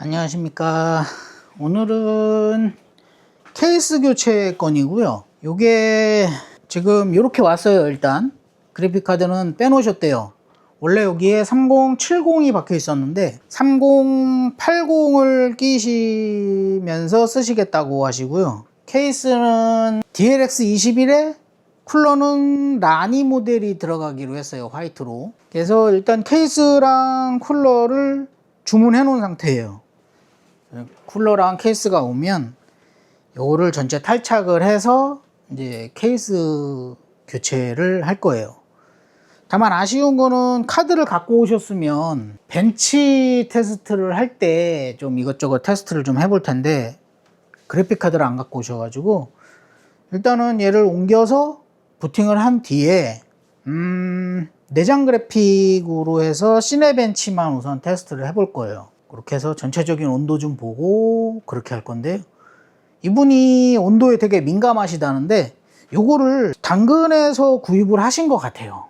안녕하십니까. 오늘은 케이스 교체 건이고요. 요게 지금 이렇게 왔어요, 일단. 그래픽카드는 빼놓으셨대요. 원래 여기에 3070이 박혀 있었는데 3080을 끼시면서 쓰시겠다고 하시고요. 케이스는 DLX 21에 쿨러는 라니 모델이 들어가기로 했어요. 화이트로. 그래서 일단 케이스랑 쿨러를 주문해 놓은 상태예요. 쿨러랑 케이스가 오면 요거를 전체 탈착을 해서 이제 케이스 교체를 할 거예요. 다만 아쉬운 거는 카드를 갖고 오셨으면 벤치 테스트를 할 때 좀 이것저것 테스트를 좀 해볼 텐데 그래픽 카드를 안 갖고 오셔가지고 일단은 얘를 옮겨서 부팅을 한 뒤에 음, 내장 그래픽으로 해서 시네벤치만 우선 테스트를 해볼 거예요. 그렇게 해서 전체적인 온도 좀 보고 그렇게 할 건데요. 이분이 온도에 되게 민감하시다는데 요거를 당근에서 구입을 하신 것 같아요.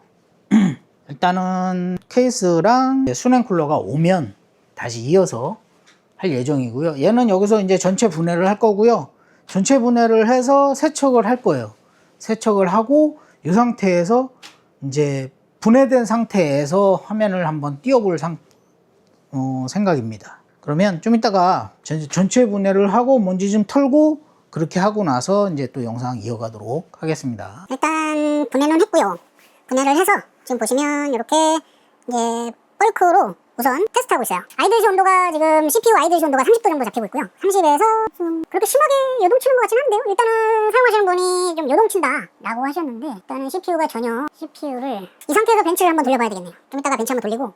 일단은 케이스랑 수냉 쿨러가 오면 다시 이어서 할 예정이고요. 얘는 여기서 이제 전체 분해를 할 거고요. 전체 분해를 해서 세척을 할 거예요. 세척을 하고 이 상태에서 이제 분해된 상태에서 화면을 한번 띄워볼 상, 어, 생각입니다. 그러면 좀 이따가 전- 전체 분해를 하고 먼지 좀 털고 그렇게 하고 나서 이제 또 영상 이어가도록 하겠습니다. 일단 분해는 했고요. 분해를 해서 지금 보시면 이렇게 이제 벌크로 우선 테스트하고 있어요. 아이들시 온도가 지금 CPU 아이들시 온도가 30도 정도 잡히고 있고요. 30에서 좀 그렇게 심하게 요동치는 것 같진 않은데요. 일단은 사용하시는 분이 좀 요동친다 라고 하셨는데 일단은 CPU가 전혀 CPU를 이 상태에서 벤치를 한번 돌려봐야 되겠네요. 좀 이따가 벤치 한번 돌리고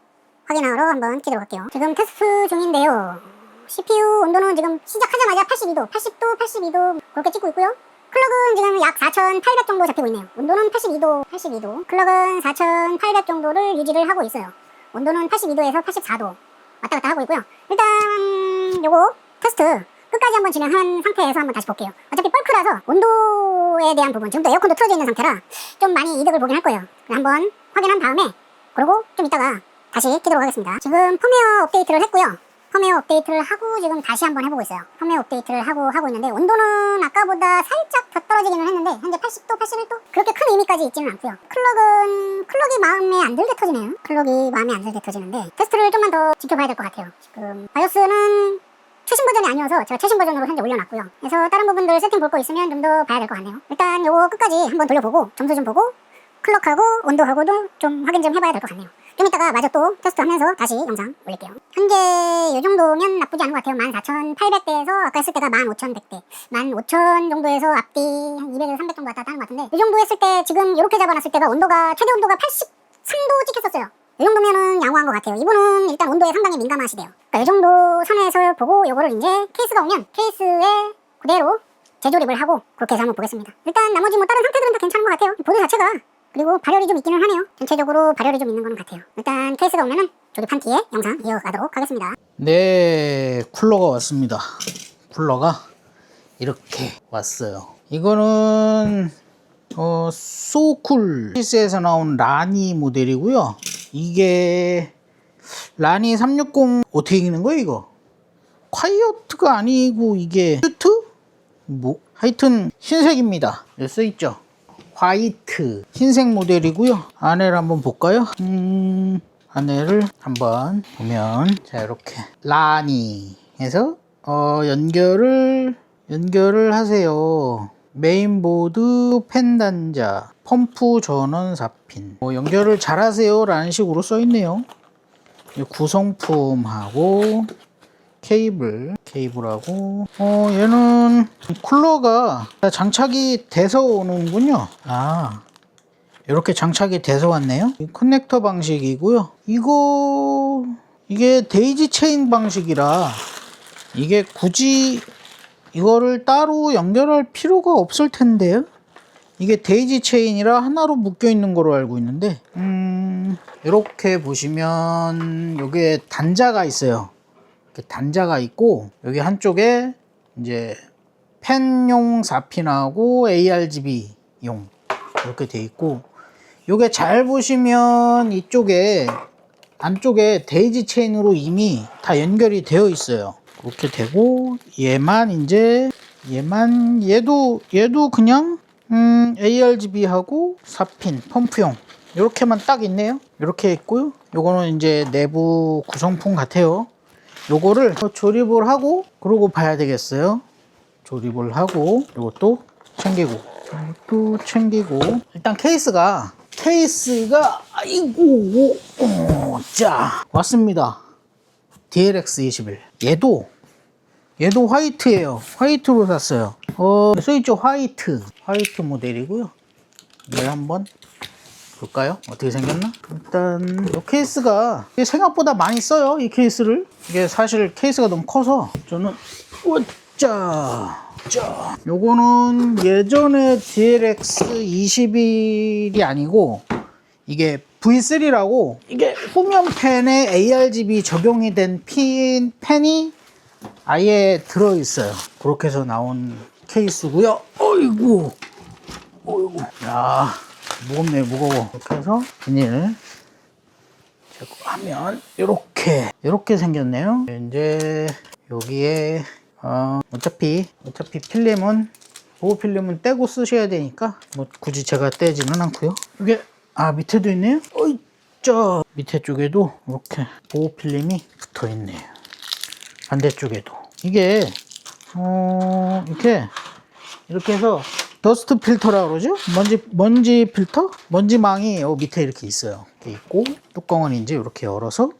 확인하러 한번 끼도록 할게요. 지금 테스트 중인데요. CPU 온도는 지금 시작하자마자 82도, 80도, 82도 그렇게 찍고 있고요. 클럭은 지금 약 4,800 정도 잡히고 있네요. 온도는 82도, 82도. 클럭은 4,800 정도를 유지를 하고 있어요. 온도는 82도에서 84도 왔다 갔다 하고 있고요. 일단 요거 테스트 끝까지 한번 진행한 상태에서 한번 다시 볼게요. 어차피 뻘크라서 온도에 대한 부분 지금도 에어컨도 틀어져 있는 상태라 좀 많이 이득을 보긴 할 거예요. 한번 확인한 다음에 그리고 좀 이따가 다시 키도록 하겠습니다. 지금 펌웨어 업데이트를 했고요. 펌웨어 업데이트를 하고 지금 다시 한번 해보고 있어요. 펌웨어 업데이트를 하고 하고 있는데 온도는 아까보다 살짝 더 떨어지기는 했는데 현재 80도, 81도 그렇게 큰 의미까지 있지는 않고요. 클럭은 클럭이 마음에 안 들게 터지네요. 클럭이 마음에 안 들게 터지는데 테스트를 좀만 더 지켜봐야 될 것 같아요. 지금 바이오스는 최신 버전이 아니어서 제가 최신 버전으로 현재 올려놨고요. 그래서 다른 부분들 세팅 볼 거 있으면 좀 더 봐야 될 것 같네요. 일단 요거 끝까지 한번 돌려보고 점수 좀 보고 클럭하고 온도하고도 좀 확인 좀 해봐야 될 것 같네요. 좀 이따가 마저 또 테스트하면서 다시 영상 올릴게요. 현재 이 정도면 나쁘지 않은 것 같아요. 14,800대에서 아까 했을 때가 15,100대. 15,000 정도에서 앞뒤 한 200에서 300 정도 왔다 갔다 하는 것 같은데 이 정도 했을 때 지금 이렇게 잡아놨을 때가 온도가 최대 온도가 83도 찍혔었어요. 이 정도면은 양호한 것 같아요. 이분은 일단 온도에 상당히 민감하시대요. 그러니까 이 정도 선에서 보고 요거를 이제 케이스가 오면 케이스에 그대로 재조립을 하고 그렇게 해서 한번 보겠습니다. 일단 나머지 뭐 다른 상태들은 다 괜찮은 것 같아요. 보드 자체가 그리고 발열이 좀 있기는 하네요. 전체적으로 발열이 좀 있는 건 같아요. 일단 케이스가 오면은 조립한 뒤에 영상 이어가도록 하겠습니다. 네, 쿨러가 왔습니다. 쿨러가 이렇게 왔어요. 이거는 어, 소쿨 시스에서 나온 라니 모델이고요. 이게 라니 360 어떻게 읽는 거예요, 이거? 콰이어트가 아니고 이게 슈트? 뭐 하여튼 흰색입니다. 여기 써 있죠. 화이트 흰색 모델이고요. 안에를 한번 볼까요? 음, 안에를 한번 보면 자 이렇게 라니 해서 어, 연결을 연결을 하세요. 메인보드 펜단자 펌프 전원 4핀 뭐 연결을 잘 하세요 라는 식으로 써 있네요. 이 구성품하고 케이블 케이블하고 어 얘는 쿨러가 장착이 돼서 오는군요. 아 이렇게 장착이 돼서 왔네요. 이 커넥터 방식이고요. 이거 이게 데이지 체인 방식이라 이게 굳이 이거를 따로 연결할 필요가 없을 텐데요. 이게 데이지 체인이라 하나로 묶여 있는 거로 알고 있는데 음 이렇게 보시면 여기에 단자가 있어요 단자가 있고 여기 한쪽에 이제 펜용 4핀하고 ARGB용 이렇게 돼 있고 요게 잘 보시면 이쪽에 안쪽에 데이지 체인으로 이미 다 연결이 되어 있어요 그렇게 되고 얘만 이제 얘만 얘도 얘도 그냥 음, ARGB하고 4핀 펌프용 이렇게만 딱 있네요. 이렇게 있고요. 요거는 이제 내부 구성품 같아요. 요거를 조립을 하고 그러고 봐야 되겠어요. 조립을 하고 이것도 챙기고 이것도 챙기고 일단 케이스가 케이스가 아이고 어, 자 왔습니다. DLX 21 얘도 얘도 화이트예요. 화이트로 샀어요. 어, 써있죠 화이트 화이트 모델이고요. 얘 한번 볼까요? 어떻게 생겼나? 일단 이 케이스가 생각보다 많이 써요. 이 케이스를 이게 사실 케이스가 너무 커서 저는 우짜 자 요거는 예전에 DLX 21이 아니고 이게 V3라고 이게 후면 펜에 ARGB 적용이 된 핀, 펜이 아예 들어있어요. 그렇게 해서 나온 케이스고요. 어이구, 어이구, 야 무겁네 무거워. 이렇게 해서 비닐 제거 하면 이렇게 이렇게 생겼네요. 이제 여기에 어, 어차피 어차피 필름은 보호 필름은 떼고 쓰셔야 되니까 뭐 굳이 제가 떼지는 않고요. 이게 아 밑에도 있네요. 어이 저 밑에 쪽에도 이렇게 보호 필름이 붙어 있네요. 반대쪽에도 이게 어 이렇게 이렇게 해서 더스트 필터라 그러죠? 먼지 먼지 필터? 먼지망이 요 밑에 이렇게 있어요. 이렇게 있고 뚜껑은 이제 이렇게 열어서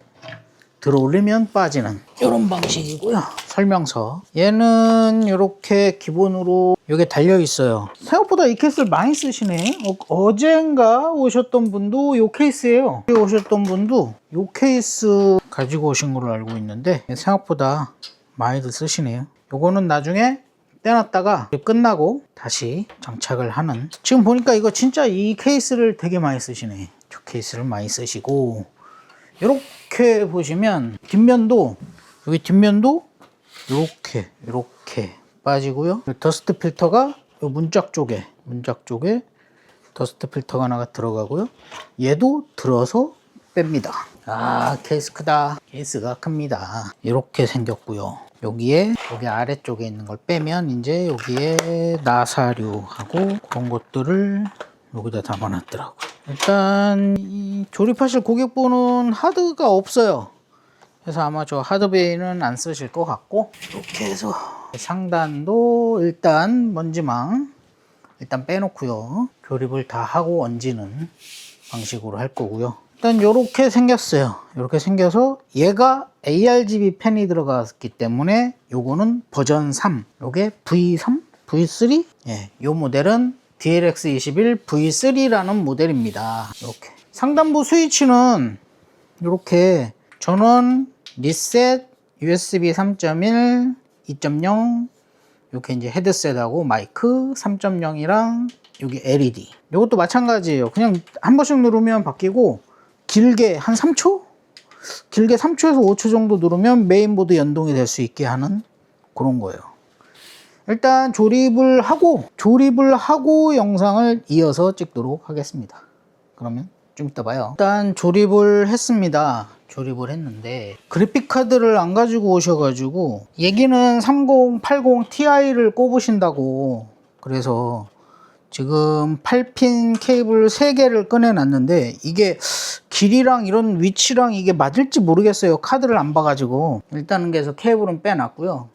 들어 올리면 빠지는 이런 방식이고요. 설명서. 얘는 이렇게 기본으로 이게 달려 있어요. 생각보다 이 케이스를 많이 쓰시네. 어, 젠가 오셨던 분도 이 케이스예요. 오셨던 분도 이 케이스 가지고 오신 걸로 알고 있는데 생각보다 많이들 쓰시네요. 요거는 나중에 떼놨다가 끝나고 다시 장착을 하는. 지금 보니까 이거 진짜 이 케이스를 되게 많이 쓰시네. 이 케이스를 많이 쓰시고. 이렇게 보시면 뒷면도 여기 뒷면도 이렇게 이렇게 빠지고요. 더스트 필터가 이 문짝 쪽에 문짝 쪽에 더스트 필터가 하나가 들어가고요. 얘도 들어서 뺍니다. 아 케이스 크다. 케이스가 큽니다. 이렇게 생겼고요 여기에 여기 아래쪽에 있는 걸 빼면 이제 여기에 나사류하고 그런 것들을 여기다 담아놨더라고요. 일단 이 조립하실 고객분은 하드가 없어요. 그래서 아마 저 하드베이는 안 쓰실 것 같고. 이렇게 해서 상단도 일단 먼지망 일단 빼놓고요. 조립을 다 하고 얹는 방식으로 할 거고요. 일단 이렇게 생겼어요. 이렇게 생겨서 얘가 ARGB 펜이 들어갔기 때문에 요거는 버전 3 요게 V3 V3 예, 요 모델은 DLX 21 V3라는 모델입니다. 이렇게. 상단부 스위치는 이렇게 전원 리셋 USB 3.1 2.0 이렇게 이제 헤드셋하고 마이크 3.0이랑 여기 LED 이것도 마찬가지예요. 그냥 한 번씩 누르면 바뀌고 길게 한 3초? 길게 3초에서 5초 정도 누르면 메인보드 연동이 될 수 있게 하는 그런 거예요. 일단 조립을 하고 조립을 하고 영상을 이어서 찍도록 하겠습니다. 그러면 좀 이따 봐요. 일단 조립을 했습니다. 조립을 했는데 그래픽 카드를 안 가지고 오셔가지고 얘기는 3080 Ti를 꼽으신다고 그래서 지금 8핀 케이블 3개를 꺼내놨는데 이게 길이랑 이런 위치랑 이게 맞을지 모르겠어요. 카드를 안 봐가지고. 일단은 그래서 케이블은 빼놨고요.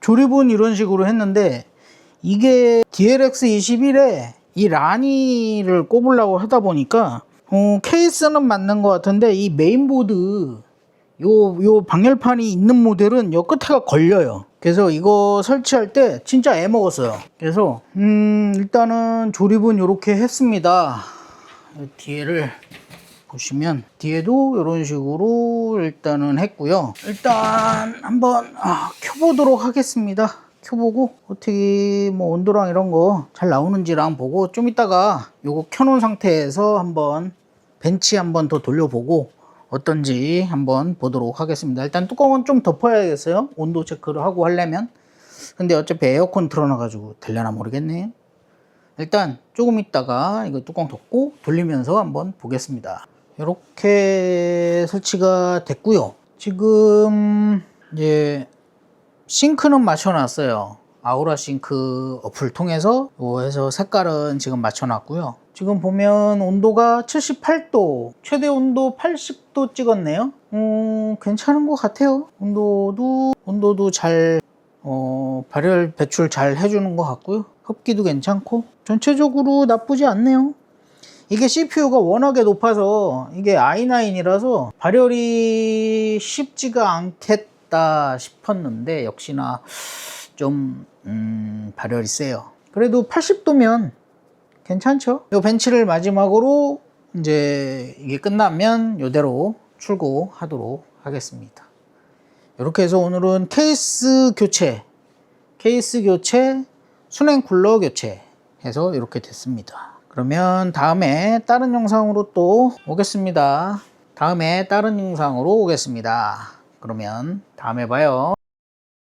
조립은 이런 식으로 했는데 이게 DLX 21에 이 라니를 꼽으려고 하다 보니까 어, 케이스는 맞는 것 같은데 이 메인보드 요, 요 방열판이 있는 모델은 요 끝에가 걸려요. 그래서 이거 설치할 때 진짜 애 먹었어요. 그래서, 음, 일단은 조립은 이렇게 했습니다. 이 뒤에를 보시면, 뒤에도 이런 식으로 일단은 했고요. 일단 한번 아, 켜보도록 하겠습니다. 켜보고 어떻게 뭐 온도랑 이런 거 잘 나오는지랑 보고 좀 이따가 요거 켜놓은 상태에서 한번 벤치 한번 더 돌려보고 어떤지 한번 보도록 하겠습니다. 일단 뚜껑은 좀 덮어야겠어요. 온도 체크를 하고 하려면. 근데 어차피 에어컨 틀어놔가지고 되려나 모르겠네. 일단 조금 있다가 이거 뚜껑 덮고 돌리면서 한번 보겠습니다. 이렇게 설치가 됐고요. 지금 이제 싱크는 맞춰놨어요. 아우라 싱크 어플 통해서 뭐 해서 색깔은 지금 맞춰놨고요. 지금 보면 온도가 78도, 최대 온도 80도 찍었네요. 음, 괜찮은 것 같아요. 온도도 온도도 잘 어, 발열 배출 잘 해주는 것 같고요. 흡기도 괜찮고 전체적으로 나쁘지 않네요. 이게 CPU가 워낙에 높아서 이게 i9이라서 발열이 쉽지가 않겠다 싶었는데 역시나 좀 음, 발열이 세요. 그래도 80도면 괜찮죠? 이 벤치를 마지막으로 이제 이게 끝나면 이대로 출고하도록 하겠습니다. 이렇게 해서 오늘은 케이스 교체, 케이스 교체, 순행 쿨러 교체 해서 이렇게 됐습니다. 그러면 다음에 다른 영상으로 또 오겠습니다. 다음에 다른 영상으로 오겠습니다. 그러면 다음에 봐요.